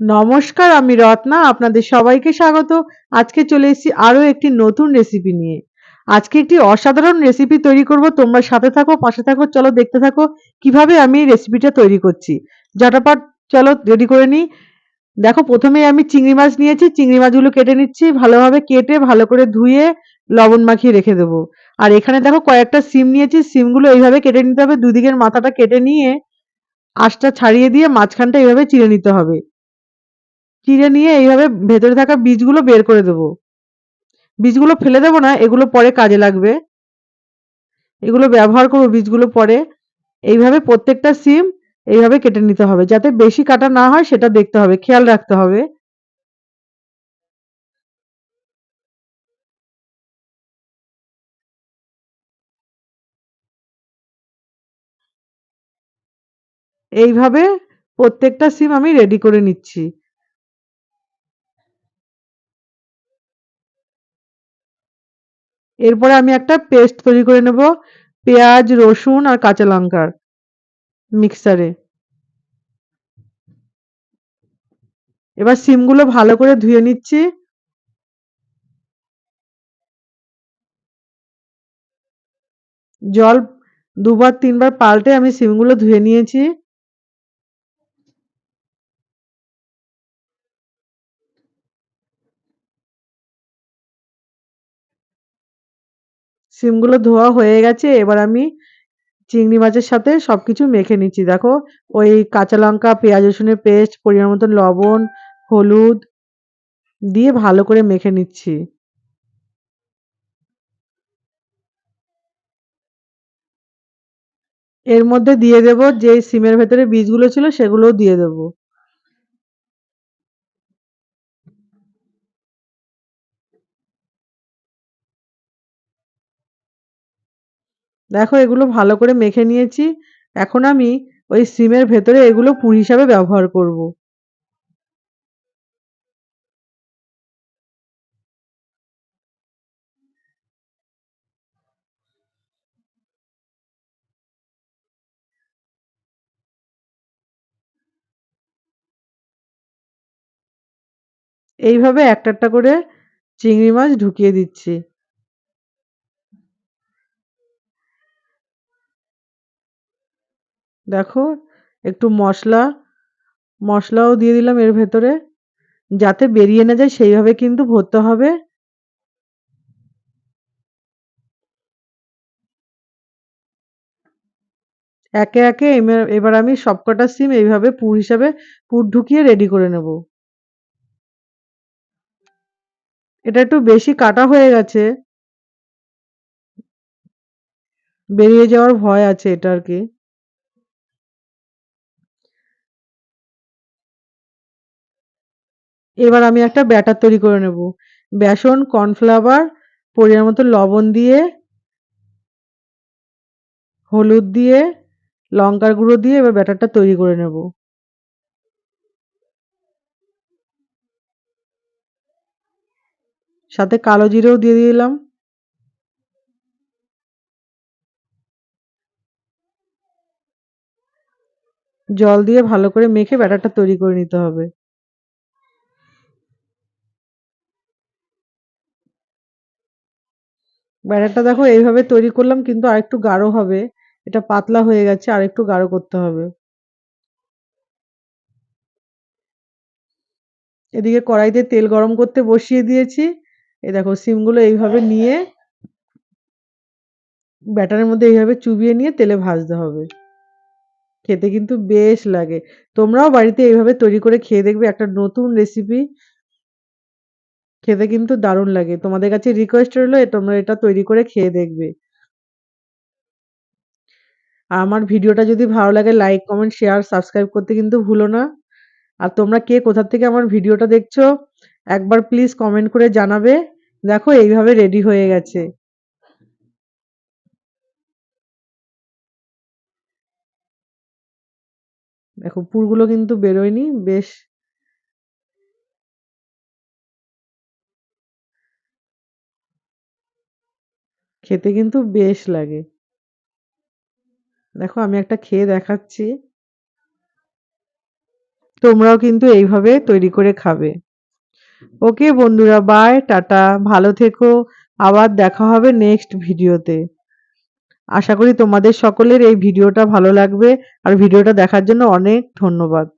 নমস্কার, আমি রত্না। আপনাদের সবাইকে স্বাগত। আজকে চলে এসেছি আরও একটি নতুন রেসিপি নিয়ে। আজকে একটি অসাধারণ রেসিপি তৈরি করব। তোমরা সাথে থাকো, পাশে থাকো, চলো দেখতে থাকো কীভাবে আমি রেসিপিটা তৈরি করছি। ঝটাপট চলো রেডি করে নিই। দেখো প্রথমে আমি চিংড়ি মাছ নিয়েছি। চিংড়ি মাছগুলো কেটে নিচ্ছি। ভালোভাবে কেটে ভালো করে ধুয়ে লবণ মাখিয়ে রেখে দেবো। আর এখানে দেখো, কয়েকটা সিম নিয়েছি। সিমগুলো এইভাবে কেটে নিতে হবে। দুদিকের মাথাটা কেটে নিয়ে আঁশটা ছাড়িয়ে দিয়ে মাঝখানটা এইভাবে চিড়ে নিতে হবে। চিড়ে নিয়ে এইভাবে ভেতরে থাকা বীজগুলো বের করে দেব। বীজগুলো ফেলে দেবো না, এগুলো পরে কাজে লাগবে। এগুলো ব্যবহার করব বীজগুলো পরে। এইভাবে প্রত্যেকটা সিম এইভাবে কেটে নিতে হবে, যাতে বেশি কাটা না হয় সেটা দেখতে হবে, খেয়াল রাখতে হবে। এইভাবে প্রত্যেকটা সিম আমি রেডি করে নিচ্ছি। এরপরে আমি একটা পেস্ট তৈরি করে নেব, পেঁয়াজ, রসুন আর কাঁচা লঙ্কার মিক্সারে এবার সিমগুলো ভালো করে ধুয়ে নিচ্ছি। জল দুবার তিনবার পাল্টে আমি সিমগুলো ধুয়ে নিয়েছি। সিমগুলো ধোয়া হয়ে গেছে, এবার আমি চিংড়ি মাছের সাথে সব কিছু মেখে নিচ্ছি। দেখো, ওই কাঁচা লঙ্কা, পেঁয়াজ, রসুনের পেস্ট, পরিমাণ মতন লবণ, হলুদ দিয়ে ভালো করে মেখে নিচ্ছি। এর মধ্যে দিয়ে দেব যে সিমের ভেতরে বীজগুলো ছিল সেগুলোও দিয়ে দেব। দেখো, এগুলো ভালো করে মেখে নিয়েছি। এখন আমি ওই সিমের ভেতরে এগুলো পুর হিসাবে ব্যবহার করব। এইভাবে একটা একটা করে চিংড়ি মাছ ঢুকিয়ে দিচ্ছি। দেখো, একটু মশলা, মশলাও দিয়ে দিলাম এর ভেতরে। যাতে বেরিয়ে না যায়, সেইভাবে কিন্তু ভরতে হবে। একে একে এবার আমি সবকটা সিম এইভাবে পুর হিসাবে, পুর ঢুকিয়ে রেডি করে নেব। এটা একটু বেশি কাটা হয়ে গেছে। বেরিয়ে যাওয়ার ভয় আছে এটা আর কি। এবার আমি একটা ব্যাটার তৈরি করে নেব। বেসন, কর্নফ্লাওয়ার, পরিমাণ মতো লবণ দিয়ে, হলুদ দিয়ে, লঙ্কার গুঁড়ো দিয়ে এবার ব্যাটারটা তৈরি করে নেব। সাথে কালো জিরেও দিয়ে দিলাম। জল দিয়ে ভালো করে মেখে ব্যাটারটা তৈরি করে নিতে হবে। ব্যাটারটা দেখো, এইভাবে তৈরি করলাম, কিন্তু আরেকটু গাঢ় হবে। এটা পাতলা হয়ে গেছে, আরেকটু গাঢ় করতে হবে। এদিকে কড়াইতে তেল গরম করতে বসিয়ে দিয়েছি। এই দেখো, সিমগুলো এইভাবে নিয়ে, ব্যাটারের মধ্যে এইভাবে চুবিয়ে নিয়ে তেলে ভাজতে হবে। খেতে কিন্তু বেশ লাগে। তোমরাও বাড়িতে এইভাবে তৈরি করে খেয়ে দেখবে একটা নতুন রেসিপি খেতে কিন্তু দারুণ লাগে। তোমাদের কাছে রিকোয়েস্ট রইল তোমরা এটা তৈরি করে খেয়ে দেখবে। আর আমার ভিডিওটা যদি ভালো লাগে লাইক কমেন্ট শেয়ার সাবস্ক্রাইব করতে কিন্তু ভুলো না। আর তোমরা কে কোথা থেকে আমার ভিডিওটা দেখছ, একবার প্লিজ কমেন্ট করে জানাবে। দেখো, এইভাবে রেডি হয়ে গেছে। দেখো, পুরগুলো কিন্তু বেরোয়নি, বেশ খেতে কিন্তু বেশ লাগে। দেখো, আমি একটা খেয়ে দেখাচ্ছি। তোমরাও কিন্তু এইভাবে তৈরি করে খাবে। ওকে বন্ধুরা, বাই, টাটা, ভালো থেকো। আবার দেখা হবে নেক্সট ভিডিওতে। আশা করি তোমাদের সকলের এই ভিডিওটা ভালো লাগবে। আর ভিডিওটা দেখার জন্য অনেক ধন্যবাদ।